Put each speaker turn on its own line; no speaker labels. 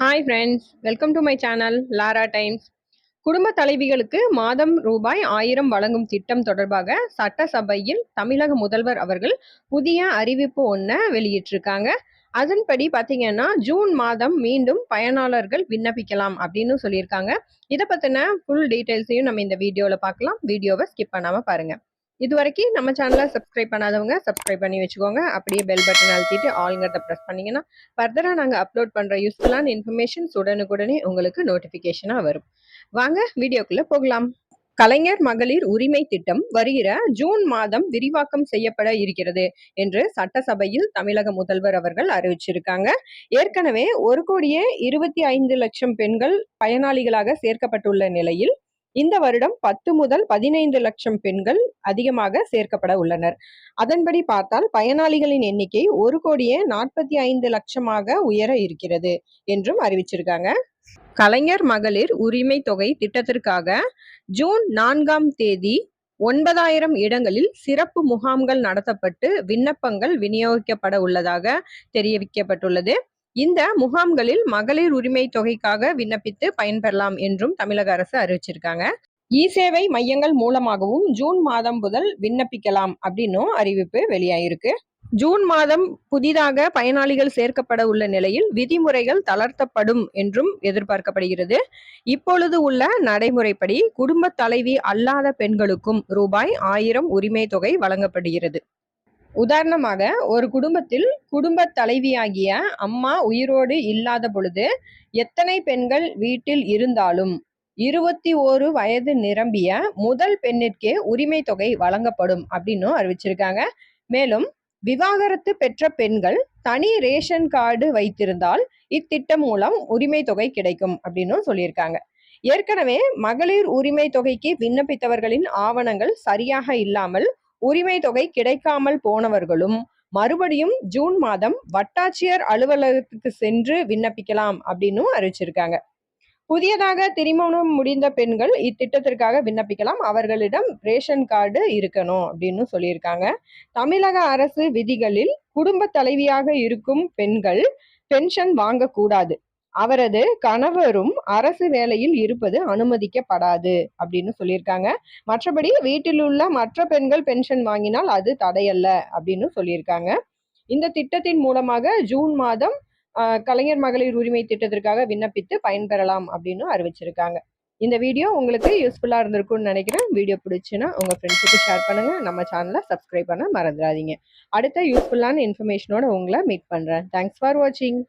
Hi friends welcome to my channel Lara Times குடும்ப தலைவிகளுக்கு மாதம் ரூபாய் ஆயிரம் வழங்கும் திட்டம் தொடர்பாக சட்டசபையில் தமிழக முதல்வர் அவர்கள் புதிய அறிவிப்பு ஒன்றை வெளியிட்டிருக்காங்க. அதன்படி பார்த்தீங்கன்னா ஜூன் மாதம் மீண்டும் பயனாளர்கள் விண்ணப்பிக்கலாம் அப்படின்னு சொல்லியிருக்காங்க. இதை பற்றின ஃபுல் டீட்டெயில்ஸையும் நம்ம இந்த வீடியோவில் பார்க்கலாம். வீடியோவை ஸ்கிப் பண்ணாமல் பாருங்கள் இது வரைக்கும் நம்ம சேனலை சப்ஸ்கிரைப் பண்ணாதவங்க சப்ஸ்கிரைப் பண்ணி வச்சுக்கோங்க. அப்படியே பெல் பட்டன் அழுத்திட்டு ஆளுங்கிறத ப்ரெஸ் பண்ணிங்கன்னா ஃபர்தராக நாங்கள் அப்லோட் பண்ணுற யூஸ்ஃபுல்லான இன்ஃபர்மேஷன்ஸ் உடனுக்குடனே உங்களுக்கு நோட்டிஃபிகேஷனாக வரும். வாங்க வீடியோக்குள்ளே போகலாம். கலைஞர் மகளிர் உரிமை திட்டம் வருகிற ஜூன் மாதம் விரிவாக்கம் செய்யப்பட இருக்கிறது என்று சட்டசபையில் தமிழக முதல்வர் அவர்கள் அறிவிச்சிருக்காங்க. ஏற்கனவே ஒரு கோடியே இருபத்தி ஐந்து லட்சம் பெண்கள் பயனாளிகளாக சேர்க்கப்பட்டுள்ள நிலையில் இந்த வருடம் பத்து முதல் பதினைந்து லட்சம் பெண்கள் அதிகமாக சேர்க்கப்பட உள்ளனர். அதன்படி பார்த்தால் பயனாளிகளின் எண்ணிக்கை ஒரு கோடியே நாற்பத்தி ஐந்து லட்சமாக உயர இருக்கிறது என்றும் அறிவிச்சிருக்காங்க. கலைஞர் மகளிர் உரிமை தொகை திட்டத்திற்காக ஜூன் நான்காம் தேதி ஒன்பதாயிரம் இடங்களில் சிறப்பு முகாம்கள் நடத்தப்பட்டு விண்ணப்பங்கள் விநியோகிக்கப்பட உள்ளதாக தெரிவிக்கப்பட்டுள்ளது. இந்த முகாம்களில் மகளிர் உரிமை தொகைக்காக விண்ணப்பித்து பயன்பெறலாம் என்றும் தமிழக அரசு அறிவிச்சிருக்காங்க. இ சேவை மையங்கள் மூலமாகவும் ஜூன் மாதம் முதல் விண்ணப்பிக்கலாம் அப்படின்னும் அறிவிப்பு வெளியாயிருக்கு. ஜூன் மாதம் புதிதாக பயனாளிகள் சேர்க்கப்பட உள்ள நிலையில் விதிமுறைகள் தளர்த்தப்படும் என்றும் எதிர்பார்க்கப்படுகிறது. இப்பொழுது உள்ள நடைமுறைப்படி குடும்ப தலைவி அல்லாத பெண்களுக்கும் ரூபாய் ஆயிரம் உரிமை தொகை வழங்கப்படுகிறது. உதாரணமாக ஒரு குடும்பத்தில் குடும்ப தலைவியாகிய அம்மா உயிரோடு இல்லாத பொழுது எத்தனை பெண்கள் வீட்டில் இருந்தாலும் இருபத்தி ஓரு வயது நிரம்பிய முதல் பெண்ணிற்கே உரிமை தொகை வழங்கப்படும் அப்படின்னு அறிவிச்சிருக்காங்க. மேலும் விவாகரத்து பெற்ற பெண்கள் தனி ரேஷன் கார்டு வைத்திருந்தால் இத்திட்டம் மூலம் உரிமை தொகை கிடைக்கும் அப்படின்னு சொல்லியிருக்காங்க. ஏற்கனவே மகளிர் உரிமை தொகைக்கு விண்ணப்பித்தவர்களின் ஆவணங்கள் சரியாக இல்லாமல் உரிமை தொகை கிடைக்காமல் போனவர்களும் மறுபடியும் ஜூன் மாதம் வட்டாட்சியர் அலுவலகத்துக்கு சென்று விண்ணப்பிக்கலாம் அப்படின்னு அறிவிச்சிருக்காங்க. புதியதாக திருமணம் முடிந்த பெண்கள் இத்திட்டத்திற்காக விண்ணப்பிக்கலாம். அவர்களிடம் ரேஷன் கார்டு இருக்கணும் அப்படின்னு சொல்லியிருக்காங்க. தமிழக அரசு விதிகளில் குடும்ப தலைவியாக இருக்கும் பெண்கள் பென்ஷன் வாங்கக்கூடாது. அவரது கணவரும் அரசு வேலையில் இருப்பது அனுமதிக்கப்படாது அப்படின்னு சொல்லியிருக்காங்க. மற்றபடி வீட்டில் உள்ள மற்ற பெண்கள் பென்ஷன் வாங்கினால் அது தடையல்ல அப்படின்னு சொல்லியிருக்காங்க. இந்த திட்டத்தின் மூலமாக ஜூன் மாதம் கலைஞர் மகளிர் உரிமை திட்டத்திற்காக விண்ணப்பித்து பயன்பெறலாம் அப்படின்னு அறிவிச்சிருக்காங்க. இந்த வீடியோ உங்களுக்கு யூஸ்ஃபுல்லாக இருந்திருக்கும்னு நினைக்கிறேன். வீடியோ பிடிச்சுன்னா உங்கள் ஃப்ரெண்ட்ஸுக்கு ஷேர் பண்ணுங்கள் நம்ம சேனலை சப்ஸ்கிரைப் பண்ண மறந்துடாதீங்க. அடுத்த யூஸ்ஃபுல்லான இன்ஃபர்மேஷனோட உங்களை மீட் பண்ணுறேன் தேங்க்ஸ் ஃபார் வாட்சிங்